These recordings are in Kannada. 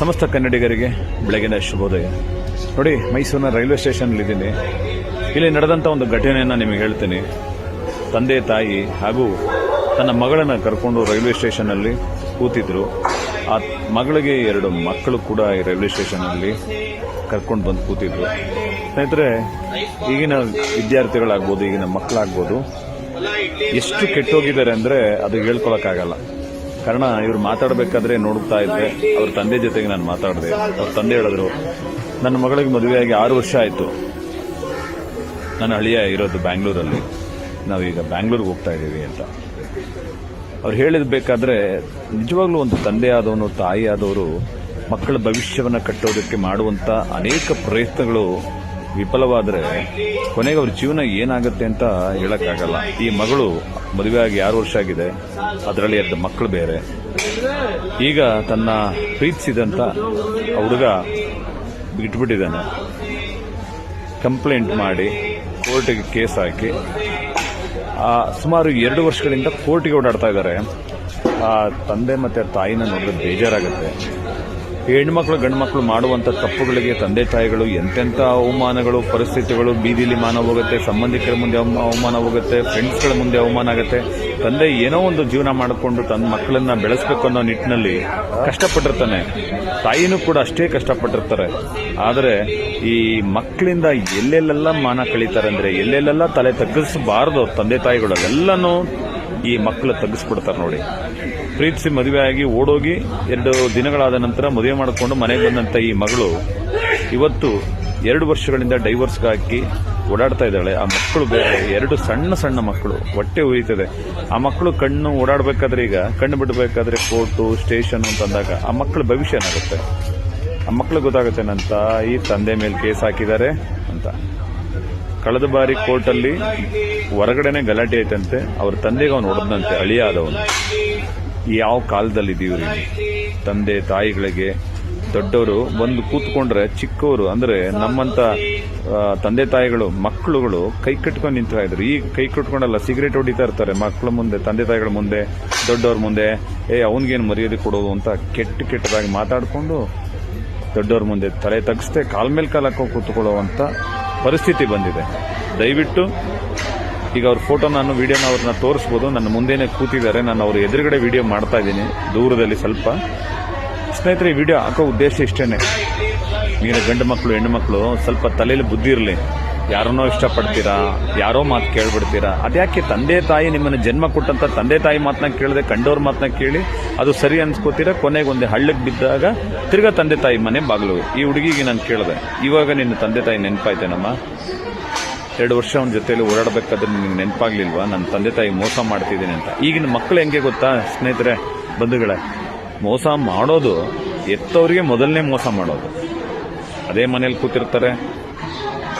ಸಮಸ್ತ ಕನ್ನಡಿಗರಿಗೆ ಬೆಳಗಿನ ಶುಭೋದಯ. ನೋಡಿ, ಮೈಸೂರಿನ ರೈಲ್ವೆ ಸ್ಟೇಷನ್ಲಿದ್ದೀನಿ ಇಲ್ಲಿ ನಡೆದಂಥ ಒಂದು ಘಟನೆಯನ್ನು ನಿಮಗೆ ಹೇಳ್ತೀನಿ. ತಂದೆ, ತಾಯಿ ಹಾಗೂ ತನ್ನ ಮಗಳನ್ನು ಕರ್ಕೊಂಡು ರೈಲ್ವೆ ಸ್ಟೇಷನ್ನಲ್ಲಿ ಕೂತಿದ್ರು. ಆ ಮಗಳಿಗೆ ಎರಡು ಮಕ್ಕಳು ಕೂಡ ಈ ರೈಲ್ವೆ ಸ್ಟೇಷನ್ನಲ್ಲಿ ಕರ್ಕೊಂಡು ಬಂದು ಕೂತಿದ್ರು. ಸ್ನೇಹಿತರೆ, ಈಗಿನ ವಿದ್ಯಾರ್ಥಿಗಳಾಗ್ಬೋದು, ಈಗಿನ ಮಕ್ಕಳಾಗ್ಬೋದು, ಎಷ್ಟು ಕೆಟ್ಟೋಗಿದ್ದಾರೆ ಅಂದರೆ ಅದು ಹೇಳ್ಕೊಳಕ್ಕಾಗಲ್ಲ. ಕಾರಣ, ಇವರು ಮಾತಾಡಬೇಕಾದ್ರೆ ನೋಡ್ತಾ ಇದ್ದೆ ಅವ್ರ ತಂದೆ ಜೊತೆಗೆ ನಾನು ಮಾತಾಡಿದೆ. ಅವ್ರ ತಂದೆ ಹೇಳಿದ್ರು, ನನ್ನ ಮಗಳಿಗೆ ಮದುವೆಯಾಗಿ ಆರು ವರ್ಷ ಆಯಿತು. ನನ್ನ ಅಳಿಯ ಇರೋದು ಬ್ಯಾಂಗ್ಳೂರಲ್ಲಿ. ನಾವೀಗ ಬ್ಯಾಂಗ್ಳೂರಿಗೆ ಹೋಗ್ತಾ ಇದ್ದೀವಿ ಅಂತ. ಅವ್ರು ಹೇಳಿದ ಬೇಕಾದ್ರೆ, ನಿಜವಾಗ್ಲೂ ಒಂದು ತಂದೆ ಆದವನು, ತಾಯಿ ಆದವರು ಮಕ್ಕಳ ಭವಿಷ್ಯವನ್ನು ಕಟ್ಟೋದಕ್ಕೆ ಮಾಡುವಂತ ಅನೇಕ ಪ್ರಯತ್ನಗಳು ವಿಫಲವಾದರೆ ಕೊನೆಗೆ ಅವ್ರ ಜೀವನ ಏನಾಗುತ್ತೆ ಅಂತ ಹೇಳಕ್ಕಾಗಲ್ಲ. ಈ ಮಗಳು ಮದುವೆಯಾಗಿ ಆರು ವರ್ಷ ಆಗಿದೆ. ಅದರಲ್ಲಿ ಎರಡು ಮಕ್ಕಳು ಬೇರೆ. ಈಗ ತನ್ನ ಪ್ರೀತಿಸಿದಂತ ಹುಡುಗ ಬಿಟ್ಬಿಟ್ಟಿದ್ದಾನೆ. ಕಂಪ್ಲೇಂಟ್ ಮಾಡಿ ಕೋರ್ಟಿಗೆ ಕೇಸ್ ಹಾಕಿ. ಆ, ಸುಮಾರು ಎರಡು ವರ್ಷಗಳಿಂದ ಕೋರ್ಟಿಗೆ ಓಡಾಡ್ತಾ ಇದ್ದಾರೆ. ಆ ತಂದೆ ಮತ್ತೆ ತಾಯಿನ ನೋಡಿದ್ರೆ ಬೇಜಾರಾಗುತ್ತೆ. ಹೆಣ್ಮಕ್ಳು ಗಂಡ್ಮಕ್ಳು ಮಾಡುವಂತ ತಪ್ಪುಗಳಿಗೆ ತಂದೆ ತಾಯಿಗಳು ಎಂತೆಂಥ ಅವಮಾನಗಳು, ಪರಿಸ್ಥಿತಿಗಳು, ಬೀದಿಲಿ ಮಾನ ಹೋಗುತ್ತೆ, ಸಂಬಂಧಿಕರ ಮುಂದೆ ಅವಮಾನ ಹೋಗುತ್ತೆ, ಫ್ರೆಂಡ್ಸ್ಗಳ ಮುಂದೆ ಅವಮಾನ ಆಗುತ್ತೆ. ತಂದೆ ಏನೋ ಒಂದು ಜೀವನ ಮಾಡಿಕೊಂಡು ತನ್ನ ಮಕ್ಕಳನ್ನ ಬೆಳೆಸಬೇಕು ಅನ್ನೋ ನಿಟ್ಟಿನಲ್ಲಿ ಕಷ್ಟಪಟ್ಟಿರ್ತಾನೆ. ತಾಯಿನೂ ಕೂಡ ಅಷ್ಟೇ ಕಷ್ಟಪಟ್ಟಿರ್ತಾರೆ. ಆದರೆ ಈ ಮಕ್ಕಳಿಂದ ಎಲ್ಲೆಲ್ಲೆಲ್ಲ ಮಾನ ಕಳೀತಾರೆ ಅಂದರೆ, ಎಲ್ಲೆಲ್ಲೆಲ್ಲ ತಲೆ ತಗ್ಗಿಸಬಾರದು ತಂದೆ ತಾಯಿಗಳು. ಎಲ್ಲನೂ ಈ ಮಕ್ಕಳು ತಗ್ಗಿಸ್ಬಿಡ್ತಾರೆ ನೋಡಿ. ಪ್ರೀತಿಸಿ ಮದುವೆ ಆಗಿ ಓಡೋಗಿ ಎರಡು ದಿನಗಳಾದ ನಂತರ ಮದುವೆ ಮಾಡಿಕೊಂಡು ಮನೆಗೆ ಬಂದಂತ ಈ ಮಗಳು ಇವತ್ತು ಎರಡು ವರ್ಷಗಳಿಂದ ಡೈವರ್ಸ್ಗೆ ಹಾಕಿ ಓಡಾಡ್ತಾ ಇದ್ದಾಳೆ. ಆ ಮಕ್ಕಳು ಬೇರೆ, ಎರಡು ಸಣ್ಣ ಸಣ್ಣ ಮಕ್ಕಳು, ಹೊಟ್ಟೆ ಉರಿತದೆ. ಆ ಮಕ್ಕಳು ಕಣ್ಣು ಓಡಾಡಬೇಕಾದ್ರೆ ಈಗ, ಕಣ್ಣು ಬಿಡಬೇಕಾದ್ರೆ ಕೋರ್ಟು, ಸ್ಟೇಷನ್ ಅಂತ ಅಂದಾಗ ಆ ಮಕ್ಕಳ ಭವಿಷ್ಯ ಏನಾಗುತ್ತೆ? ಆ ಮಕ್ಕಳು ಗೊತ್ತಾಗುತ್ತೆ, ನನ್ನ ತಾಯಿ ತಂದೆ ಮೇಲೆ ಕೇಸ್ ಹಾಕಿದ್ದಾರೆ ಅಂತ. ಕಳೆದ ಬಾರಿ ಕೋರ್ಟಲ್ಲಿ ಹೊರಗಡೆನೆ ಗಲಾಟೆ ಐತಂತೆ ಅವ್ರ ತಂದೆಗೆ ಅವನು ಹೊಡೆದಂತೆ ಅಳಿಯ ಆದವನು ಯಾವ ಕಾಲದಲ್ಲಿ ಇದೀವ್ರಿ ತಂದೆ, ತಾಯಿಗಳಿಗೆ, ದೊಡ್ಡವರು ಬಂದು ಕೂತ್ಕೊಂಡ್ರೆ ಚಿಕ್ಕವರು, ಅಂದ್ರೆ ನಮ್ಮಂತ ತಂದೆ, ತಾಯಿಗಳು, ಮಕ್ಕಳುಗಳು ಕೈ ಕಟ್ಕೊಂಡು ನಿಂತ ಇದ್ರು. ಈಗ ಕೈ ಕಟ್ಕೊಂಡಲ್ಲ, ಸಿಗರೇಟ್ ಹೊಡಿತಾ ಇರ್ತಾರೆ ಮಕ್ಕಳ ಮುಂದೆ, ತಂದೆ, ತಾಯಿಗಳ ಮುಂದೆ, ದೊಡ್ಡವ್ರ ಮುಂದೆ. ಏ, ಅವನಿಗೇನು ಮರ್ಯಾದೆ ಕೊಡೋದು ಅಂತ ಕೆಟ್ಟ ಕೆಟ್ಟದಾಗಿ ಮಾತಾಡಿಕೊಂಡು ದೊಡ್ಡವ್ರ ಮುಂದೆ ತಲೆ ತಗ್ಸ್ತೆ, ಕಾಲ್ ಮೇಲೆ ಕಾಲಕ್ಕೆ ಕೂತ್ಕೊಳ್ಳೋ ಕೂತ್ಕೊಳ್ಳುವಂತ ಪರಿಸ್ಥಿತಿ ಬಂದಿದೆ. ದಯವಿಟ್ಟು ಈಗ ಅವ್ರ ಫೋಟೋ ನಾನು ವಿಡಿಯೋನ ಅವ್ರನ್ನ ತೋರಿಸ್ಬೋದು. ನನ್ನ ಮುಂದೆನೆ ಕೂತಿದ್ದಾರೆ. ನಾನು ಅವ್ರ ಎದುರುಗಡೆ ವಿಡಿಯೋ ಮಾಡ್ತಾ ಇದ್ದೀನಿ. ದೂರದಲ್ಲಿ ಸ್ವಲ್ಪ. ಸ್ನೇಹಿತರೆ, ಈ ವಿಡಿಯೋ ಹಾಕೋ ಉದ್ದೇಶ ಇಷ್ಟೇನೆ. ಈಗ ಗಂಡು ಮಕ್ಕಳು, ಹೆಣ್ಣು ಮಕ್ಕಳು, ಸ್ವಲ್ಪ ತಲೆಯಲ್ಲಿ ಬುದ್ಧಿ ಇರಲಿ. ಯಾರನ್ನೋ ಇಷ್ಟಪಡ್ತೀರಾ? ಯಾರೋ ಮಾತು ಕೇಳ್ಬಿಡ್ತೀರಾ? ಅದ್ಯಾಕೆ ತಂದೆ ತಾಯಿ ನಿಮ್ಮನ್ನು ಜನ್ಮ ಕೊಟ್ಟಂತ ತಂದೆ ತಾಯಿ ಮಾತನ್ನ ಕೇಳದೆ ಕಂಡವ್ರ ಮಾತನ್ನ ಕೇಳಿ ಅದು ಸರಿ ಅನ್ಸ್ಕೋತೀರಾ? ಕೊನೆಗೆ ಒಂದು ಹಳ್ಳಕ್ಕೆ ಬಿದ್ದಾಗ ತಿರ್ಗಾ ತಂದೆ ತಾಯಿ ಮನೆ ಬಾಗಿಲು ಈ ಹುಡುಗಿಗೆ ನಾನು ಕೇಳಿದೆ, ಇವಾಗ ನಿನ್ನ ತಂದೆ ತಾಯಿ ನೆನಪಾಯ್ತೇನಮ್ಮ? ಎರಡು ವರ್ಷ ಅವನ ಜೊತೆಯಲ್ಲಿ ಓಡಾಡಬೇಕಾದ್ರೆ ನಿಮ್ಗೆ ನೆನಪಾಗ್ಲಿಲ್ವಾ? ನನ್ನ ತಂದೆ ತಾಯಿ ಮೋಸ ಮಾಡ್ತಿದ್ದೀನಿ ಅಂತ. ಈಗಿನ ಮಕ್ಕಳು ಹೆಂಗೆ ಗೊತ್ತಾ ಸ್ನೇಹಿತರೆ, ಬಂಧುಗಳೇ? ಮೋಸ ಮಾಡೋದು ಎತ್ತವರಿಗೆ ಮೊದಲನೇ ಮೋಸ ಮಾಡೋದು. ಅದೇ ಮನೇಲಿ ಕೂತಿರ್ತಾರೆ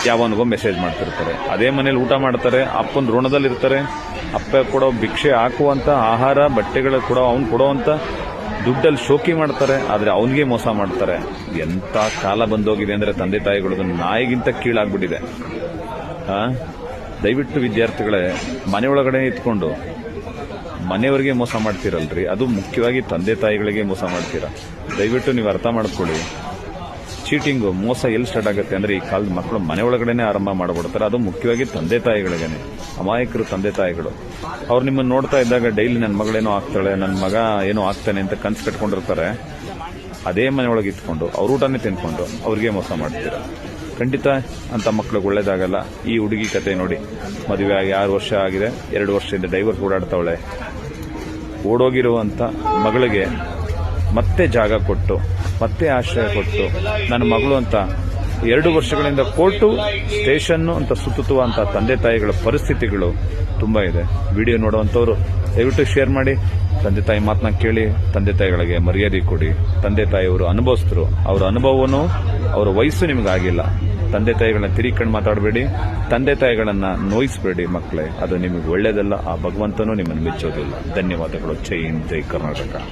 ಯಾವನಿಗೋ ಮೆಸೇಜ್ ಮಾಡ್ತಿರ್ತಾರೆ. ಅದೇ ಮನೇಲಿ ಊಟ ಮಾಡ್ತಾರೆ, ಅಪ್ಪನ ಋಣದಲ್ಲಿರ್ತಾರೆ ಅಪ್ಪ ಕೊಡೋ ಭಿಕ್ಷೆ ಹಾಕುವಂತ ಆಹಾರ, ಬಟ್ಟೆಗಳು ಕೊಡೋ, ಅವ್ನು ಕೊಡೋವಂತ ದುಡ್ಡಲ್ಲಿ ಶೋಕಿ ಮಾಡ್ತಾರೆ, ಆದ್ರೆ ಅವನಿಗೆ ಮೋಸ ಮಾಡ್ತಾರೆ. ಎಂತ ಕಾಲ ಬಂದೋಗಿದೆ ಅಂದ್ರೆ ತಂದೆ ತಾಯಿಗಳದು ನಾಯಿಗಿಂತ ಕೀಳಾಗ್ಬಿಟ್ಟಿದೆ? ದಯವಿಟ್ಟು ವಿದ್ಯಾರ್ಥಿಗಳೇ ಮನೆಯೊಳಗಡೆ ಇತ್ಕೊಂಡು ಮನೆಯವರಿಗೆ ಮೋಸ ಮಾಡ್ತೀರಲ್ರಿ. ಅದು ಮುಖ್ಯವಾಗಿ ತಂದೆ ತಾಯಿಗಳಿಗೆ ಮೋಸ ಮಾಡ್ತೀರಾ? ದಯವಿಟ್ಟು ನೀವು ಅರ್ಥ ಮಾಡ್ಕೊಳ್ಳಿ. ಚೀಟಿಂಗು ಮೋಸ ಎಲ್ಲಿ ಸ್ಟಾರ್ಟ್ ಆಗುತ್ತೆ ಅಂದ್ರೆ ಈ ಕಾಲದ ಮಕ್ಕಳು ಮನೆ ಒಳಗಡೆನೆ ಆರಂಭ ಮಾಡ್ಬಿಡ್ತಾರೆ. ಅದು ಮುಖ್ಯವಾಗಿ ತಂದೆ ತಾಯಿಗಳಿಗೇನೆ. ಅಮಾಯಕರು ತಂದೆ ತಾಯಿಗಳು. ಅವ್ರು ನಿಮ್ಮನ್ನ ನೋಡ್ತಾ ಇದ್ದಾಗ ಡೈಲಿ ನನ್ನ ಮಗಳೇನೋ ಆಗ್ತಾಳೆ ನನ್ನ ಮಗ ಏನೋ ಆಗ್ತಾನೆ ಅಂತ ಕನ್ಸು ಕಟ್ಕೊಂಡಿರ್ತಾರೆ. ಅದೇ ಮನೆಯೊಳಗೆ ಇಟ್ಕೊಂಡು ಅವ್ರ ಊಟನೇ ತಿನ್ಕೊಂಡು ಅವ್ರಿಗೆ ಮೋಸ ಮಾಡ್ತೀರ? ಖಂಡಿತ ಅಂತ ಮಕ್ಳಿಗೆ ಒಳ್ಳೇದಾಗಲ್ಲ. ಈ ಹುಡುಗಿ ಕತೆ ನೋಡಿ. ಮದುವೆ ಆಗಿ ಆರು ವರ್ಷ ಆಗಿದೆ. ಎರಡು ವರ್ಷದಿಂದ ಡೈವರ್ಸ್ ಓಡಾಡ್ತಾವಳೆ. ಓಡೋಗಿರುವಂತ ಮಗಳಿಗೆ ಮತ್ತೆ ಜಾಗ ಕೊಟ್ಟು ಮತ್ತೆ ಆಶ್ರಯ ಕೊಟ್ಟು ನನ್ನ ಮಗಳು ಅಂತ ಎರಡು ವರ್ಷಗಳಿಂದ ಕೋರ್ಟು, ಸ್ಟೇಷನ್ನು ಅಂತ ಸುತ್ತುವಂತ ತಂದೆ ತಾಯಿಗಳ ಪರಿಸ್ಥಿತಿಗಳು ತುಂಬಾ ಇದೆ. ವಿಡಿಯೋ ನೋಡುವಂಥವ್ರು ದಯವಿಟ್ಟು ಶೇರ್ ಮಾಡಿ. ತಂದೆ ತಾಯಿ ಮಾತನ್ನ ಕೇಳಿ, ತಂದೆ ತಾಯಿಗಳಿಗೆ ಮರ್ಯಾದೆ ಕೊಡಿ. ತಂದೆ ತಾಯಿಯವರು ಅನುಭವಿಸ್ತರು ಅವರ ಅನುಭವನು ಅವರ ವಯಸ್ಸು ನಿಮಗಾಗಿಲ್ಲ ತಂದೆ ತಾಯಿಗಳನ್ನ ತಿರಿಕಂಡು ಮಾತಾಡಬೇಡಿ. ತಂದೆ ತಾಯಿಗಳನ್ನ ನೋಯಿಸಬೇಡಿ ಮಕ್ಕಳೇ. ಅದು ನಿಮಗೆ ಒಳ್ಳೇದಲ್ಲ, ಆ ಭಗವಂತನೂ ನಿಮ್ಮನ್ನು ಮೆಚ್ಚೋದಿಲ್ಲ. ಧನ್ಯವಾದಗಳು. ಜೈ ಹಿಂದ್, ಜೈ ಕರ್ನಾಟಕ.